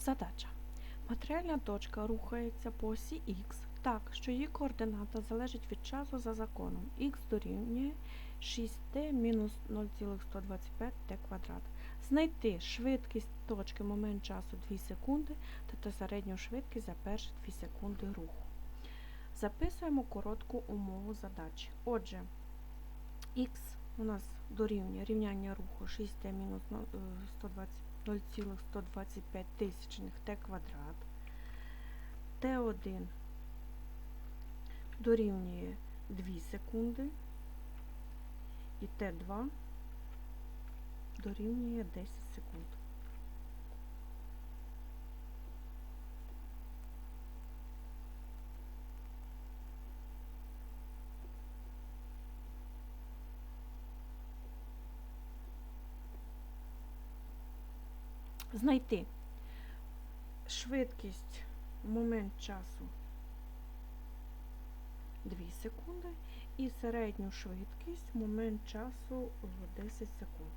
Задача. Матеріальна точка рухається по осі Х так, що її координата залежить від часу за законом. Х дорівнює 6t мінус 0,125t квадрат. Знайти швидкість точки момент часу 2 секунди та, та середню швидкість за перші 2 секунди руху. Записуємо коротку умову задачі. Отже, х у нас дорівнює рівняння руху 6t мінус 120 0,125 тисячних Т квадрат. Т1 дорівнює 2 секунди і Т2 дорівнює 10 секунд. Знайти швидкість момент часу 2 секунди і середню швидкість момент часу в 10 секунд.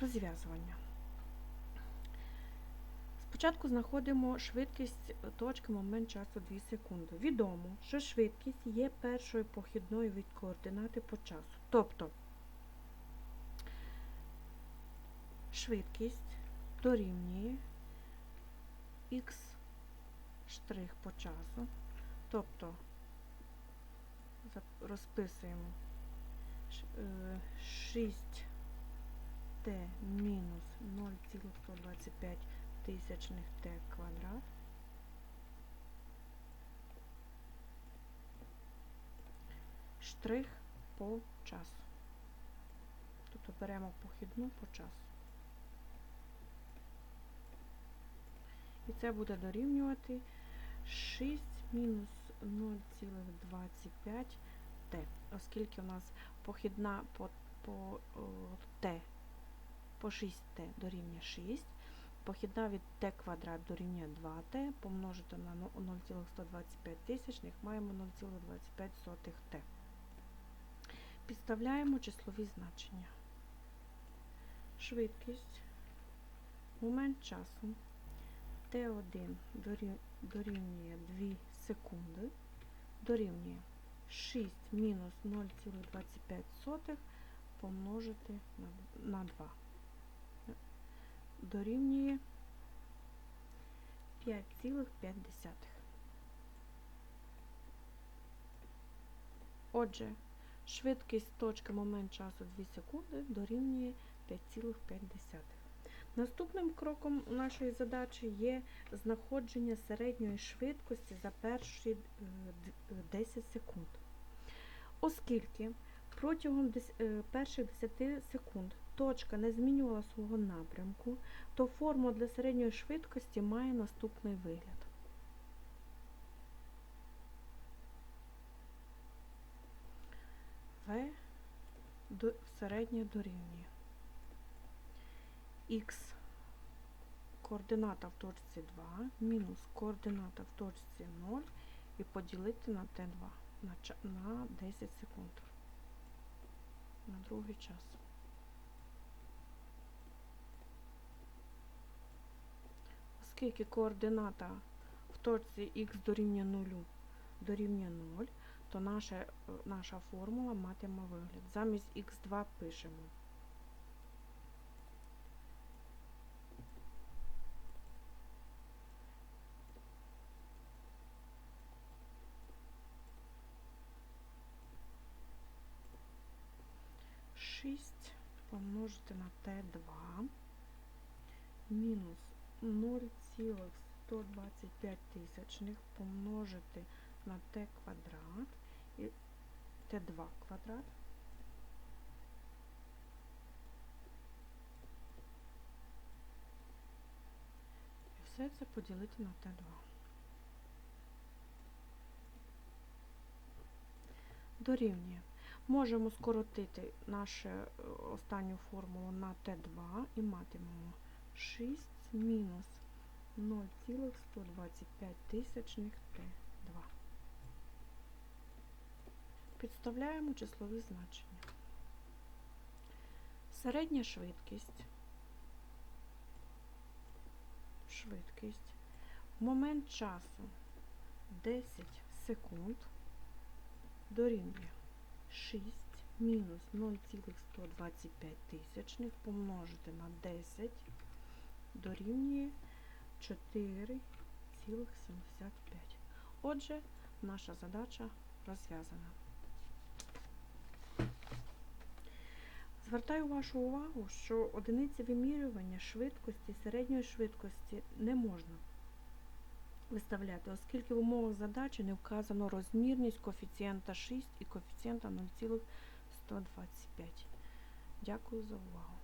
Розв'язування. Спочатку знаходимо швидкість точки момент часу 2 секунди. Відомо, що швидкість є першою похідною від координати по часу. Тобто швидкість дорівнює х штрих по часу. Тобто розписуємо 6t мінус 0,125 тисячних t квадрат штрих по часу. Тобто беремо похідну по часу. І це буде дорівнювати 6 мінус 0,25 t, оскільки у нас похідна по, по о, по 6t дорівнює 6, похідна від t квадрат дорівнює 2t, помножити на ну- 0,125 тисячних, маємо 0,25 t. Підставляємо числові значення. Швидкість, момент часу Т1 дорівнює 2 секунди, дорівнює 6 мінус 0,25 помножити на 2. Дорівнює 5,5. Отже, швидкість точки момент часу 2 секунди дорівнює 5,5. Наступним кроком нашої задачі є знаходження середньої швидкості за перші е, д- е, 10 секунд. Оскільки протягом е, перших 10 секунд точка не змінювала свого напрямку, то формула для середньої швидкості має наступний вигляд. В середнє дорівнює х координата в точці 2 мінус координата в точці 0 і поділити на t2 на 10 секунд. На другий час. Оскільки координата в точці х дорівнює 0 дорівнює 0, то наша, наша формула матиме вигляд. Замість х2 пишемо шість помножити на Т2 мінус 0,125 тисячних помножити на Т квадрат і Т2 квадрат і все це поділити на Т2. Дорівнює. Можемо скоротити нашу е, останню формулу на Т2 і матимемо 6 мінус 0,125 тисячних Т2. Підставляємо числові значення. Середня швидкість. Швидкість. Момент часу 10 секунд дорівнює 6 мінус 0,125 тисячних помножити на 10 дорівнює 4,75. Отже, наша задача розв'язана. Звертаю вашу увагу, що одиниці вимірювання швидкості, середньої швидкості не можна виставляти, оскільки в умовах задачі не вказано розмірність коефіцієнта 6 і коефіцієнта 0,125. Дякую за увагу.